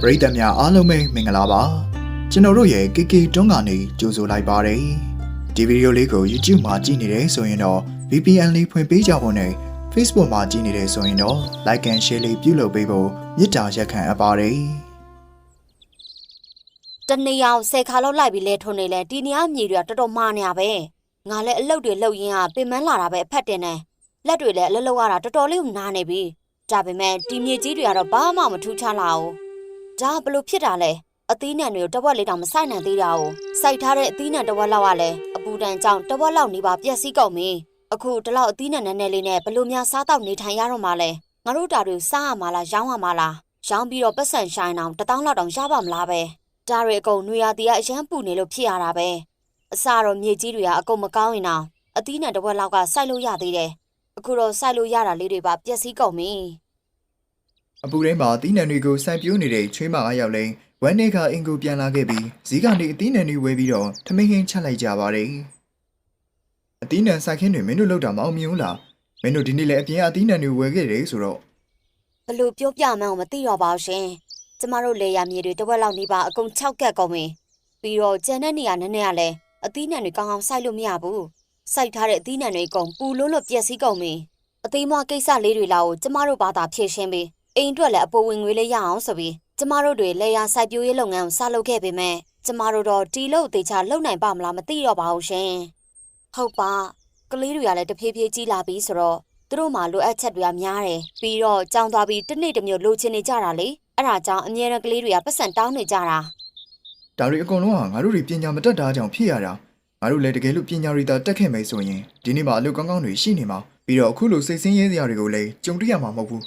ပရိသတ်များအားလုံးပဲမင်္ဂလာပါကျွန်တော်တို့ရဲ့ KK တွန်းကနေကြိုဆိုလိုက်ပါတယ်ဒီဗီဒီယိုလေးကို YouTube မှာကြည့်နေတယ်ဆိုရင်တော့ VPN လေးဖွင့်ပေးကြဖို့နဲ့ Facebook မှာကြည့်နေတယ်ဆိုရင်တော့ Like and Share လေးပြုလုပ်ပေးဖို့မေတ္တာရက်ခံအပ်ပါတယ်တနေအောင်ဆယ်ခါလောက်လိုက်ပြီးလဲထုံနေလဲဒီနေရာမြေတွေကတော်တော်မာနေရပဲငါလည်းအလုတ်တွေလှုပ်ရင်းကပင်မလာတာပဲအဖက်တင်နေလက်တွေလည်းအလုပ်လုပ်ရတာတော်တော်လေးကိုနားနေပြီဒါပေမဲ့ဒီမြေကြီးတွေကတော့ဘာမှမထူးခြားလာဘူး ဒါကဘလို့ဖြစ်တာလဲအသီးနှံတွေကိုတဝက်လေးတောင်မဆိုင်နိုင်သေးတာကိုစိုက်ထားတဲ့အသီးနှံတဝက်လောက်ကလည်းအပူဒဏ်ကြောင့်တဝက်လောက်နေပါပြက်စီးကုန်ပြီအခုဒီလောက်အသီးနှံနည်းနည်းလေးနဲ့ဘလို့များစားတော့နေထိုင်ရတော့မှလဲငါတို့တာတွေစားရမှာလားရောင်းရမှာလားရောင်းပြီးတော့ပတ်စံရှိုင်းအောင်တစ်တောင်းလောက်တောင်ရပါမလားပဲဒါတွေအကုန်နွေရာသီကအရန်ပူနေလို့ဖြစ်ရတာပဲအစတော့မြေကြီးတွေကအကုန်မကောင်းရင်တော့အသီးနဲ့တစ်ဝက်လောက်ကစိုက်လို့ရသေးတယ်အခုတော့စိုက်လို့ရတာလေးတွေပါပျက်စီးကုန်ပြီ အပူတိုင်းမှာအသီးနှံတွေကိုစိုက်ပျိုးနေတဲ့ချွေးမအားရောက်လဲဝမ်းနေကအင်ကိုပြန်လာခဲ့ပြီးဇီးကနေအသီးနှံတွေဝဲပြီးတော့ထမင်းဟင်းချက်လိုက်ကြပါတယ်အသီးနှံစိုက်ခင်းတွေမင်းတို့လောက်တာမအောင်မြင်ဘူးလားမင်းတို့ဒီနေ့လည်းအပြင်ကအသီးနှံတွေဝဲခဲ့တယ်ဆိုတော့ဘလို့ပြောပြမှန်းကိုမသိတော့ပါဘူးရှင်ကျမတို့လေယာမြေတွေတစ်ဝက်လောက်နေပါအကုန်၆ကက်ကုန်ပြီပြီးတော့ကျန်တဲ့နေရာနည်းနည်းကလည်းအသီးနှံတွေကောင်းကောင်းစိုက်လို့မရဘူးစိုက်ထားတဲ့အသီးနှံတွေအကုန်ပူလို့လို့ပျက်စီးကုန်ပြီအသေးမွားကိစ္စလေးတွေလောက်ကိုကျမတို့ဘာသာဖြည့်ရှင်းပြီး အိမ်အတွက်လည်းအပေါ်ဝင်ငွေလေးရအောင်ဆိုပြီးကျမတို့တွေလေယာစိုက်ပျိုးရေးလုပ်ငန်းကိုစလုပ်ခဲ့ပေမဲ့ကျမတို့တော့တီလို့တေချာလုပ်နိုင်ပါမလားမသိတော့ပါဘူးရှင်ဟုတ်ပါကလေးတွေကလည်းတဖြည်းဖြည်းကြီးလာပြီဆိုတော့သူတို့မှလိုအပ်ချက်တွေကများတယ်ပြီးတော့ကြောင်းသွားပြီးတစ်နေ့တစ်မျိုးလိုချင်နေကြတာလေအဲ့ဒါကြောင့်အမြဲတမ်းကလေးတွေကပတ်စံတောင်းနေကြတာဒါတွေအကုန်လုံးဟာငါတို့တွေပညာမတတ်တာကြောင့်ဖြစ်ရတာငါတို့လည်းတကယ်လို့ပညာရီတာတက်ခဲ့မယ်ဆိုရင်ဒီနေ့မှအလုပ်ကောင်းကောင်းတွေရှိနေမှာပြီးတော့အခုလိုစိတ်ဆင်းရဲစရာတွေကိုလည်းကြုံတွေ့ရမှာမဟုတ်ဘူး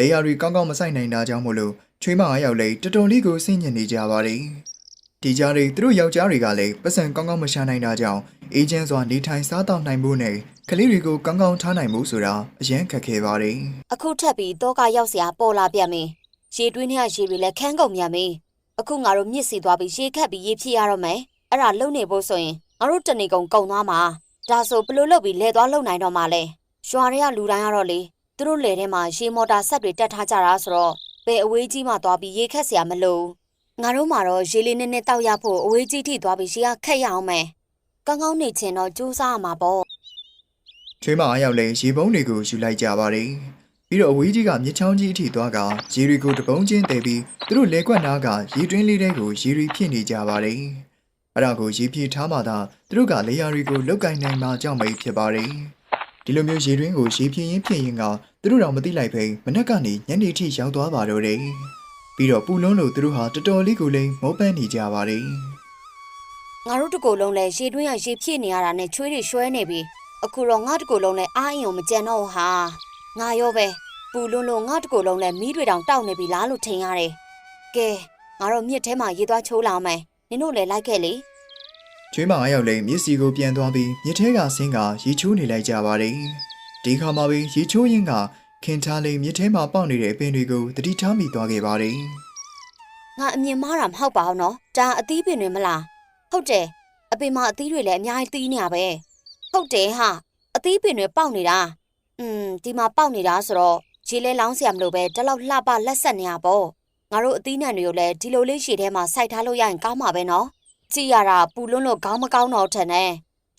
လေယာရီကောင်းကောင်းမဆိုင်နိုင်တာကြောင့်မို့လို့ချွေးမအားရောက်လဲတော်တော်လေးကိုဆင်ញင်နေကြပါတယ်။ဒီကြားတွေသူတို့ယောက်ျားတွေကလည်းပတ်စံကောင်းကောင်းမရှာနိုင်တာကြောင့်အေဂျင့်စွာနေထိုင်စားတောက်နိုင်မှုနဲ့ကလေးတွေကိုကောင်းကောင်းထားနိုင်မှုဆိုတာအရန်ခက်ခဲပါတယ်။အခုထပ်ပြီးတောကရောက်စရာပေါ်လာပြန်မင်း။ရေတွင်းထဲကရေတွေလည်းခန်းကုန်မြန်မင်း။အခုငါတို့မြစ်စီသွားပြီးရေခတ်ပြီးရေဖြစ်ရတော့မယ်။အဲ့ဒါလုံနေဖို့ဆိုရင်ငါတို့တနေကုန်ကုန်သွားမှာ။ဒါဆိုဘလို့လုပ်ပြီးလဲသွားလုံနိုင်တော့မှာလဲ။ရွာတွေကလူတိုင်းကတော့လေ သူတို့လယ်ထဲမှာရေမော်တာဆက်တွေတက်ထားကြတာဆိုတော့ဘယ်အဝေးကြီးမှသွားပြီးရေခက်စရာမလိုငါတို့မှာတော့ရေလေးနည်းနည်းတောက်ရဖို့အဝေးကြီးထိသွားပြီးရေကခက်ရအောင်မယ်ကောင်းကောင်းနေချင်တော့ကြိုးစားရမှာပေါ့ချွေးမအရောက်လဲရေပုံးတွေကိုယူလိုက်ကြပါတယ်ပြီးတော့အဝေးကြီးကမြစ်ချောင်းကြီးအထိသွားကရေတွေကိုတပုံးချင်းတည်ပြီးသူတို့လဲကွက်နားကရေတွင်းလေးတွေကိုရေတွေဖြစ်နေကြပါတယ်အဲ့ဒါကိုရေပြည့်ထားမှသာသူတို့ကလေယာဉ်တွေကိုလုတ်ကင်နိုင်မှကြောင့်ပဲဖြစ်ပါတယ် ဒီလိုမျိုးရေတွင်းကိုရေပြင်းရင်ဖြစ်ရင်ကသူတို့တော့မသိလိုက်ပဲမနက်ကနေညနေထိရောက်သွားပါတော့တယ်ပြီးတော့ပူလုံးလို့သူတို့ဟာတော်တော်လေးကိုလည်းမောပန်းနေကြပါတယ်ငါတို့တကူလုံးလဲရေတွင်းရရေဖြည့်နေရတာနဲ့ချွေးတွေရွှဲနေပြီအခုတော့ငါတကူလုံးလဲအားအင်အောင်မကြံတော့ဘူးဟာငါရောပဲပူလွန်းလို့ငါတကူလုံးလဲမီးတွေတောင်တောက်နေပြီလားလို့ထင်ရတယ်ကဲငါတို့မြစ်ထဲမှာရေသွားချိုးလာမယ်နင်တို့လည်းလိုက်ခဲ့လေ ကျွေးမအရောက်လိမ်မြစ်စီကိုပြန်သွားပြီးမြစ်ထဲကဆင်းကရီချိုးနေလိုက်ကြပါတယ်။ဒီခါမှာပဲရီချိုးရင်ကခင်ထားလိမ်မြစ်ထဲမှာပေါက်နေတဲ့ပင်တွေကိုတတိထားမိသွားခဲ့ပါတယ်။ငါအမြင်မှားတာမဟုတ်ပါဘူးနော်။ဒါအသီးပင်တွေမလား။ဟုတ်တယ်။အပင်မှာအသီးတွေလည်းအများကြီးသီးနေရပဲ။ဟုတ်တယ်ဟာ။အသီးပင်တွေပေါက်နေတာ။อืมဒီမှာပေါက်နေတာဆိုတော့ခြေလဲလောင်းစရာမလိုပဲတလောက်လှပလက်ဆက်နေရပေါ့။ငါတို့အသီးနှံတွေကိုလည်းဒီလိုလေးရှည်ထဲမှာစိုက်ထားလို့ရရင်ကောင်းမှာပဲနော် ကြည့်ရတာပူလွန်းလို့ခေါင်းမကောင်းတော့ထန်နဲ့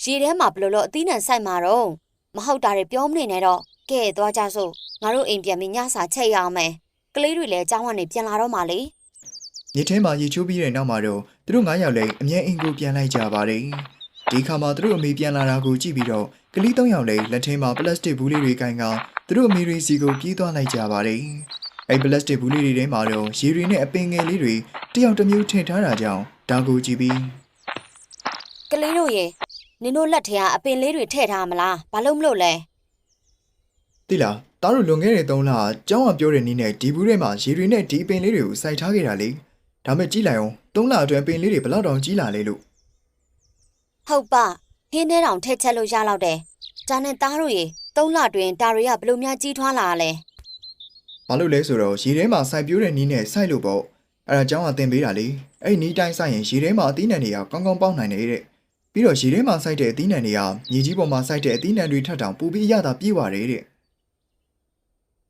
ရေထဲမှာဘလို့လို့အသီးနှံဆိုင်မှာတော့မဟုတ်တာတွေပြောမနေနဲ့တော့ကဲသွားကြစို့ငါတို့အိမ်ပြန်ပြီးညစာချက်ရအောင်မယ်ကလေးတွေလည်းအကြောင်းကနေပြန်လာတော့မှလေညထဲမှာရေချိုးပြီးတဲ့နောက်မှာတော့သူတို့၅ယောက်လည်းအမြဲအိမ်ကိုပြန်လိုက်ကြပါတယ်ဒီခါမှာသူတို့အမေပြန်လာတာကိုကြည့်ပြီးတော့ကလေး၃ယောက်လည်းလက်ထဲမှာပလတ်စတစ်ဘူးလေးတွေကင်ကသူတို့အမေတွေစီကိုပြေးသွားလိုက်ကြပါတယ်အဲ့ပလတ်စတစ်ဘူးလေးတွေထဲမှာတော့ရေတွေနဲ့အပင်ငယ်လေးတွေတယောက်တစ်မျိုးထည့်ထားတာကြောင့် ဒါကိုကြည့်ပြီးကလေးတို့ရေနင်တို့လက်ထဲကအပင်လေးတွေထည့်ထားမလားဘာလို့မလို့လဲတိလားတားတို့လွန်ခဲ့တဲ့3လအကျောင်းကပြောတဲ့နည်းနဲ့ဒီဘူးထဲမှာရေတွေနဲ့ဒီအပင်လေးတွေကိုစိုက်ထားခဲ့တာလေဒါမဲ့ကြည့်လိုက်အောင်3လအတွင်းပင်လေးတွေဘယ်လောက်တောင်ကြီးလာလဲလို့ဟုတ်ပါဟင်းထဲတောင်ထည့်ချက်လို့ရတော့တယ်ဒါနဲ့သားတို့ရေသုံးလတွင်ဒါတွေကဘလို့များကြီးထွားလာရလဲဘာလို့လဲဆိုတော့ရေထဲမှာစိုက်ပျိုးတဲ့နည်းနဲ့စိုက်လို့ပေါ့အဲ့ဒါကျောင်းကသင်ပေးတာလေအဲ့ဒီနည်းတိုင်းစိုက်ရင်ရေထဲမှာအသီးနှံတွေကကောင်းကောင်းပေါက်နိုင်တယ်တဲ့ပြီးတော့ရေထဲမှာစိုက်တဲ့အသီးနှံတွေကမြေကြီးပေါ်မှာစိုက်တဲ့အသီးနှံတွေထက်တောင်ပူပြီးအရသာပြေးသွားတယ်တဲ့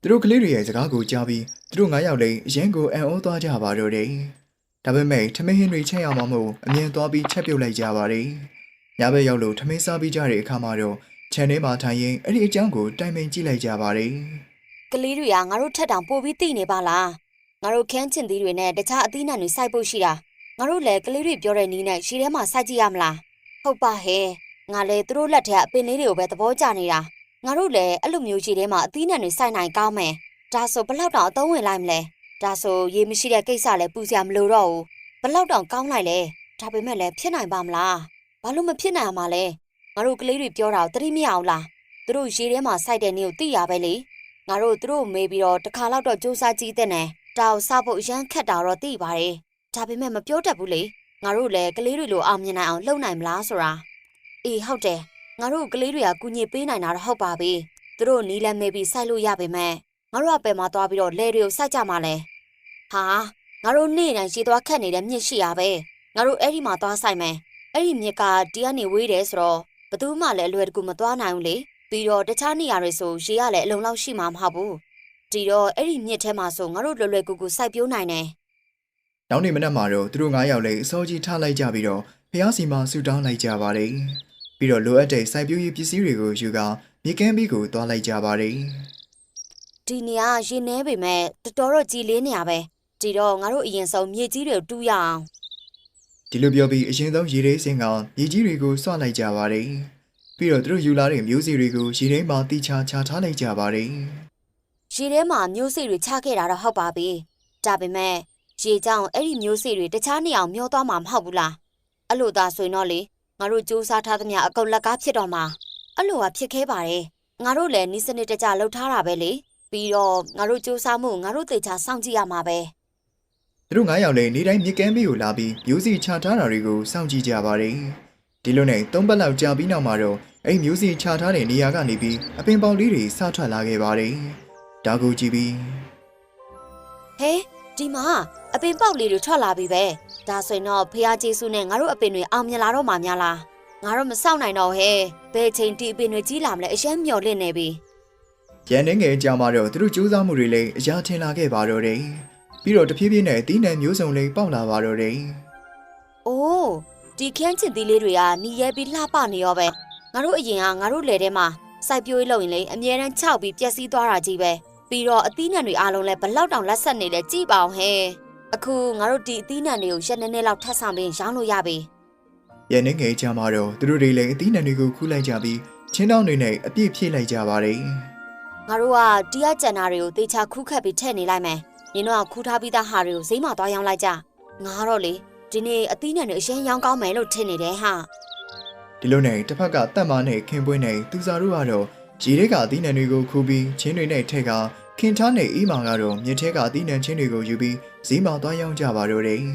သူတို့ကလေးတွေရဲ့စကားကိုကြားပြီးသူတို့ငါးယောက်လည်းအရင်ကိုအံ့ဩသွားကြပါတော့တယ်။ဒါပေမဲ့ထမင်းဟင်းတွေချက်ရမှာမို့အမြင်သွားပြီးချက်ပြုတ်လိုက်ကြပါတယ်။ညဘက်ရောက်လို့ထမင်းစားပြီးကြတဲ့အခါမှာတော့ခြံထဲမှာထိုင်ရင်အဲ့ဒီအကြောင်းကိုတိုင်ပင်ကြည့်လိုက်ကြပါတယ်။ကလေးတွေကငါတို့ထက်တောင်ပိုပြီးသိနေပါလား ငါတို့ခန်းချင်သီးတွေနဲ့တခြားအသီးနှံတွေစိုက်ဖို့ရှိတာငါတို့လည်းကလေးတွေပြောတဲ့နီးနဲ့ရှည်ထဲမှာစိုက်ကြည့်ရမလားဟုတ်ပါဟဲ့ငါလည်းသူတို့လက်ထက်အပင်လေးတွေကိုပဲသဘောကျနေတာငါတို့လည်းအဲ့လိုမျိုးရှည်ထဲမှာအသီးနှံတွေစိုက်နိုင်ကောင်းမယ်ဒါဆိုဘလောက်တောင်အသုံးဝင်လိုက်မလဲဒါဆိုရေမရှိတဲ့ကိစ္စလည်းပူစရာမလိုတော့ဘူးဘလောက်တောင်ကောင်းလိုက်လဲဒါပေမဲ့လည်းဖြစ်နိုင်ပါမလားဘာလို့မဖြစ်နိုင်မှာလဲငါတို့ကလေးတွေပြောတာကိုသတိမရအောင်လားသူတို့ရေထဲမှာစိုက်တဲ့နေ့ကိုသိရပဲလေငါတို့သူတို့မေးပြီးတော့တစ်ခါတော့တော့စူးစမ်းကြည့်တဲ့နယ် ဒါကိုစဖို့အရန်ခက်တာတော့သိပါတယ်ဒါပေမဲ့မပြောတတ်ဘူးလေငါတို့လည်းကလေးတွေလိုအောင်မြင်နိုင်အောင်လုပ်နိုင်မလားဆိုတာအေးဟုတ်တယ်ငါတို့ကလေးတွေကကူညီပေးနိုင်တာတော့ဟုတ်ပါပြီသူတို့နီးလန်းမေးပြီးစိုက်လို့ရပါမယ်ငါတို့ကပယ်မှာသွားပြီးတော့လဲတွေကိုစိုက်ကြမှာလဲဟာငါတို့နေ့တိုင်းရှည်သွားခတ်နေတဲ့မြစ်ရှိရပဲငါတို့အဲ့ဒီမှာသွားစိုက်မယ်အဲ့ဒီမြစ်ကဒီကနေဝေးတယ်ဆိုတော့ဘယ်သူမှလည်းအလွယ်တကူမသွားနိုင်ဘူးလေပြီးတော့တခြားနေရာတွေဆိုရေကလည်းအလုံလောက်ရှိမှာမဟုတ်ဘူး ဒီတော့အဲ့ဒီမြစ်ထဲမှာဆိုငါတို့လွယ်လွယ်ကူကူစိုက်ပျိုးနိုင်တယ်နောက်နေ့မနက်မှာတော့သူတို့ငါးယောက်လည်းအစောကြီးထားလိုက်ကြပြီးတော့ဖះစီမှာဆူတောင်းလိုက်ကြပါတယ်။ပြီးတော့လိုအပ်တဲ့စိုက်ပျိုးရေးပစ္စည်းတွေကိုယူကာမြေကမ်းဘီကိုသွားလိုက်ကြပါတယ်ဒီနေရာရေနှဲပေမဲ့တော်တော်တော့ကြည်လေးနေရပဲဒီတော့ငါတို့အရင်ဆုံးမြေကြီးတွေကိုတူးရအောင်။ဒီလိုပြောပြီးအရင်ဆုံးရေလေးစင်ကမြေကြီးတွေကိုစွလိုက်ကြပါတယ်။ပြီးတော့သူတို့ယူလာတဲ့မျိုးစီတွေကိုရေထဲမှာတိချာချထားလိုက်ကြပါတယ် ရေထဲမှာမျိုးစေ့တွေချခဲ့တာတော့ဟုတ်ပါပြီဒါပေမဲ့ရေကြောင့်အဲ့ဒီမျိုးစေ့တွေတခြားနေအောင်မျောသွားမှာမဟုတ်ဘူးလားအဲ့လိုသာဆိုရင်တော့လေငါတို့စူးစမ်းထားသမျှအကုန်လက်ကားဖြစ်တော့မှာအဲ့လိုကဖြစ်ခဲပါတယ်ငါတို့လည်းနီးစနစ်တကျလှုပ်ထားတာပဲလေပြီးတော့ငါတို့စူးစမ်းမှုငါတို့သေချာစောင့်ကြည့်ရမှာပဲ။သူတို့ငါးယောက်လည်းနေတိုင်းမြေကမ်းဘီကိုလာပြီးမျိုးစီချထားတာတွေကိုစောင့်ကြည့်ကြပါတယ်။ဒီလိုနဲ့သုံးပတ်လောက်ကြာပြီးနောက်မှာတော့အဲ့မျိုးစီချထားတဲ့နေရာကနေပြီးအပင်ပေါက်လေးတွေစထွက်လာခဲ့ပါတယ်။ ဒါကိုကြည့်ပြီးဟဲဒီမှာအပင်ပေါက်လေးတွေထွက်လာပြီပဲဒါဆိုရင်တော့ဖះကျေးဇူးနဲ့ငါတို့အပင်တွေအောင်မြင်လာတော့မှာများလားငါတို့မစောင့်နိုင်တော့ဟဲဘယ်ချိန်ဒီအပင်တွေကြီးလာမလဲအရင်မျောလင့်နေပြီရန်နေငယ်အကြောင်းမှာတော့သူတို့ကြိုးစားမှုတွေလည်းအရာထင်လာခဲ့ပါတော့တယ်။ပြီးတော့တဖြည်းဖြည်းနဲ့အသီးနှံမျိုးစုံလေးပေါက်လာပါတော့တယ်အိုးဒီခန်းချင်သီးလေးတွေကหนีရဲပြီးလှပနေရောပဲငါတို့အရင်ကငါတို့လယ်ထဲမှာစိုက်ပျိုးရေးလုပ်ရင်လေအမြဲတမ်းခြောက်ပြီးပျက်စီးသွားတာကြီးပဲ ပြီးတော့အသီးနှံတွေအားလုံးလည်းဘလောက်တောင်လက်ဆက်နေလဲကြည့်ပါအောင်ဟဲ့အခုငါတို့ဒီအသီးနှံတွေကိုရက်နေနေလောက်ထပ်ဆောင်ပြီးရောင်းလို့ရပြီ။ရန်နေငယ်အကြောင်းမှာတော့သူတို့တွေလည်းအသီးနှံတွေကိုခူးလိုက်ကြပြီးချင်းတောင်းတွေနဲ့အပြည့်ဖြည့်လိုက်ကြပါတယ်ငါတို့ကတီးရကြံတာတွေကိုတေချာခူးခတ်ပြီးထည့်နေလိုက်မယ်။နင်တို့ကခူးထားပြီးသားဟာတွေကိုဈေးမှာသွားရောင်းလိုက်ကြ။ငါတော့လေဒီနေ့အသီးနှံတွေအရင်ရောင်းကောင်းမယ်လို့ထင်နေတယ်ဟာ။ဒီလိုနဲ့တစ်ဖက်ကတက်မာနဲ့ခင်ပွင်းနဲ့သူစားတို့ကတော့ ရေထဲကအသီးနှံတွေကိုခူးပြီးချင်းတွေနဲ့ထည့်ကခင်ထားနဲ့အီးမာကတော့မြစ်ထဲကအသီးနှံချင်းတွေကိုယူပြီးဈေးမှာသွားရောင်းကြပါတော့တယ်။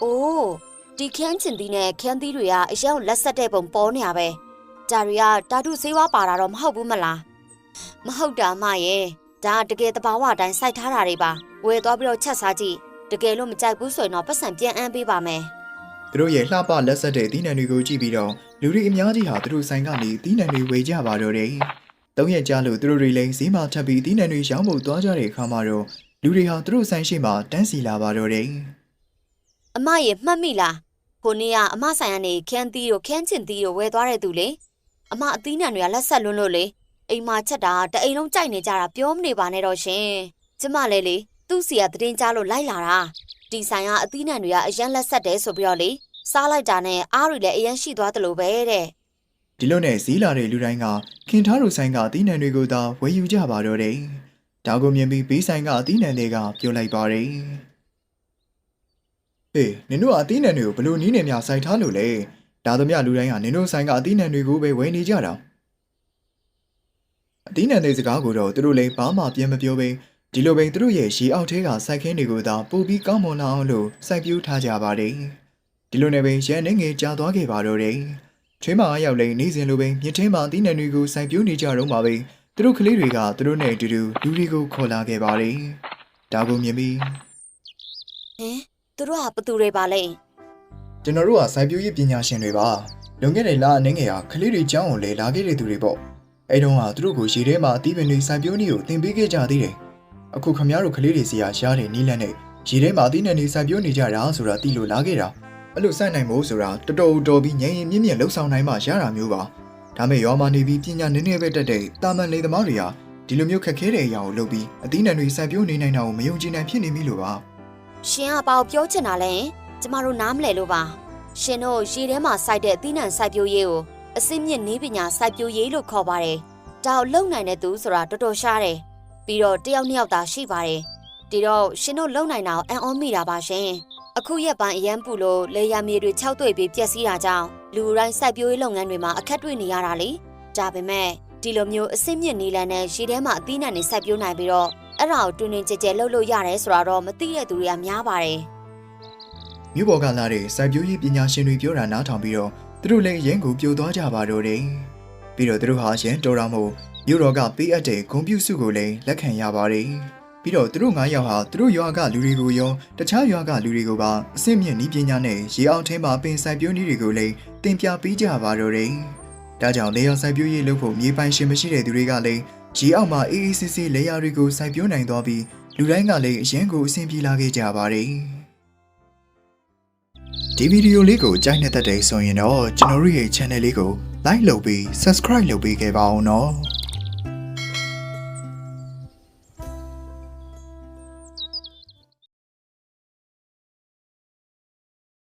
။အိုးဒီခန်းချင်သီးနဲ့ခန်းသီးတွေကအရင်လက်ဆက်တဲ့ပုံပေါ်နေရပဲ။ဒါတွေကတာတုဆေးဝါးပါတာတော့မဟုတ်ဘူးမလား။မဟုတ်တာမရဲ့ဒါတကယ်တဘာဝအတိုင်းစိုက်ထားတာတွေပါ။ဝယ်သွားပြီးတော့ချက်စားကြည့်။တကယ်လို့မကြိုက်ဘူးဆိုရင်တော့ပတ်စံပြန်အမ်းပေးပါမယ်။ သူတို့ရဲ့လှပလက်ဆက်တဲ့သီးနှံတွေကိုကြည့်ပြီးတော့လူတွေအများကြီးဟာသူတို့ဆိုင်ကနေသီးနှံတွေဝေကြပါတော့တယ်။သုံးရက်ကြာလို့သူတို့တွေလည်းဈေးမှာထပ်ပြီးသီးနှံတွေရောင်းဖို့သွားကြတဲ့အခါမှာတော့လူတွေဟာသူတို့ဆိုင်ရှိမှတန်းစီလာပါတော့တယ်အမရေမှတ်မိလားကိုနေ့ကအမဆိုင်ကနေခန်းသီးတို့ခန်းချင်သီးတို့ဝယ်သွားတဲ့သူလေအမအသီးနှံတွေကလက်ဆက်လွန်းလို့လေအိမ်မှာချက်တာတအိမ်လုံးကြိုက်နေကြတာပြောမနေပါနဲ့တော့ရှင်ကျမလည်းလေ သူ့စီကသတင်းကြားလို့လိုက်လာတာဒီဆိုင်ကအသီးနှံတွေကအရန်လက်ဆက်တယ်ဆိုပြီးတော့လေစားလိုက်တာနဲ့အားတွေလည်းအရန်ရှိသွားတယ်လို့ပဲတဲ့။ဒီလိုနဲ့ဈေးလာတဲ့လူတိုင်းကခင်ထားတို့ဆိုင်ကသီးနှံတွေကိုသာဝယ်ယူကြပါတော့တယ်။ဒါကိုမြင်ပြီးဘေးဆိုင်ကအသီးနှံတွေကပြောလိုက်ပါတယ်။ဟေးနင်တို့ကအသီးနှံတွေကိုဘလို့နီးနေမြစိုက်ထားလို့လဲ။ဒါသမျှလူတိုင်းကနင်တို့ဆိုင်ကအသီးနှံတွေကိုပဲဝယ်နေကြတာ။အသီးနှံတွေစကားကိုတော့သူတို့လည်းဘာမှပြန်မပြောဘဲ ဒီလိုပင်သူတို့ရဲ့ရေအောက်ထဲကစိုက်ခင်းတွေကိုသာပို့ပြီးကောင်းမွန်လာအောင်လို့စိုက်ပျိုးထားကြပါတယ်။ဒီလိုနဲ့ပင်ရန်နေငယ်ကြာသွားခဲ့ပါတော့တယ်။ချွေးမအားရောက်လဲနေစဉ်လိုပဲမြစ်ထဲမှာအသီးနှံတွေကိုစိုက်ပျိုးနေကြတော့မှာပဲသူတို့ကလေးတွေကသူတို့နဲ့အတူတူလူတွေကိုခေါ်လာခဲ့ပါတယ်။ဒါကိုမြင်ပြီးဟင်သူတို့ကဘသူတွေပါလဲကျွန်တော်တို့ကစိုက်ပျိုးရေးပညာရှင်တွေပါ။လွန်ခဲ့တဲ့လအနေငယ်ကကလေးတွေကျောင်းကိုလေလာခဲ့တဲ့သူတွေပေါ့အဲ့တုန်းကသူတို့ကိုရေထဲမှာအသီးပင်တွေစိုက်ပျိုးနည်းကိုသင်ပေးခဲ့ကြသေးတယ် အခုခမရတို့ကလေးတွေစီကရှားတဲ့နီးလန်းနဲ့ရေထဲမှာအသီးနှံတွေစိုက်ပျိုးနေကြတာဆိုတာသိလို့လာခဲ့တာအဲ့လိုစိုက်နိုင်ဖို့ဆိုတာတော်တော်တော်ပြီးငြိမ်ရင်မြင့်မြင့်လှုပ်ဆောင်နိုင်မှရတာမျိုးပါဒါမဲ့ရွာမှာနေပြီးပညာနည်းနည်းပဲတက်တဲ့တာမန်လေသမားတွေကဒီလိုမျိုးခက်ခဲတဲ့အရာကိုလုပ်ပြီးအသီးနှံတွေစိုက်ပျိုးနေနိုင်တာကိုမယုံကြည်နိုင်ဖြစ်နေပြီလို့ပါရှင်ကဘာကိုပြောချင်တာလဲကျမတို့နားမလဲလို့ပါရှင်တို့ရေထဲမှာစိုက်တဲ့အသီးနှံစိုက်ပျိုးရေးကိုအစစ်မြင့်နည်းပညာစိုက်ပျိုးရေးလို့ခေါ်ပါတယ်ဒါကိုလုံနိုင်တဲ့သူဆိုတာတော်တော်ရှားတယ် ပြီးတော့တယောက်နှစ်ယောက်သာရှိပါတယ်ဒီတော့ရှင်တို့လုံနိုင်တာကိုအံ့ဩမိတာပါရှင်အခုရက်ပိုင်းအရန်ပူလို့လေယာမြေတွေခြောက်သွေ့ပြီးပျက်စီးတာကြောင့်လူတိုင်းစိုက်ပျိုးရေးလုပ်ငန်းတွေမှာအခက်တွေ့နေရတာလေဒါပေမဲ့ဒီလိုမျိုးအစစ်မြင့်နည်းလမ်းနဲ့ရေထဲမှာအသီးနှံတွေစိုက်ပျိုးနိုင်ပြီးတော့အဲ့ဒါကိုတွင်တွင်ကြဲကြဲလှုပ်လို့ရတယ်ဆိုတာတော့မသိတဲ့သူတွေကများပါတယ်မြို့ပေါ်ကလာတဲ့စိုက်ပျိုးရေးပညာရှင်တွေပြောတာနားထောင်ပြီးတော့သူတို့လည်းရင်းကိုပြိုသွားကြပါတော့တယ်။ပြီးတော့သူတို့ဟာရင်းတော်တော်မို့ မြို့တော်ကပေးအပ်တဲ့ဂုံပြူစုကိုလည်းလက်ခံရပါတယ်။ပြီးတော့သူတို့၅ယောက်ဟာသူတို့ရွာကလူတွေကိုရောတခြားရွာကလူတွေကိုပါအဆင့်မြင့်ဤပညာနဲ့ရေအောင်ထဲမှာပင်စိုက်ပျိုးနည်းတွေကိုလည်းတင်ပြပေးကြပါတော့တယ်။ဒါကြောင့်လေယာဉ်စိုက်ပျိုးရေးလုပ်ဖို့မြေပိုင်ရှင်မရှိတဲ့သူတွေကလည်းရေအောက်မှာအေးအေးဆေးဆေးလေယာဉ်တွေကိုစိုက်ပျိုးနိုင်သွားပြီးလူတိုင်းကလည်းအရင်ကိုအဆင်ပြေလာခဲ့ကြပါတယ်။ဒီဗီဒီယိုလေးကိုကြိုက်နေတဲ့တဲ့ဆိုရင်တော့ကျွန်တော်တို့ရဲ့ channel လေးကို like လုပ်ပြီး subscribe လုပ်ပေးခဲ့ပါအောင်နော်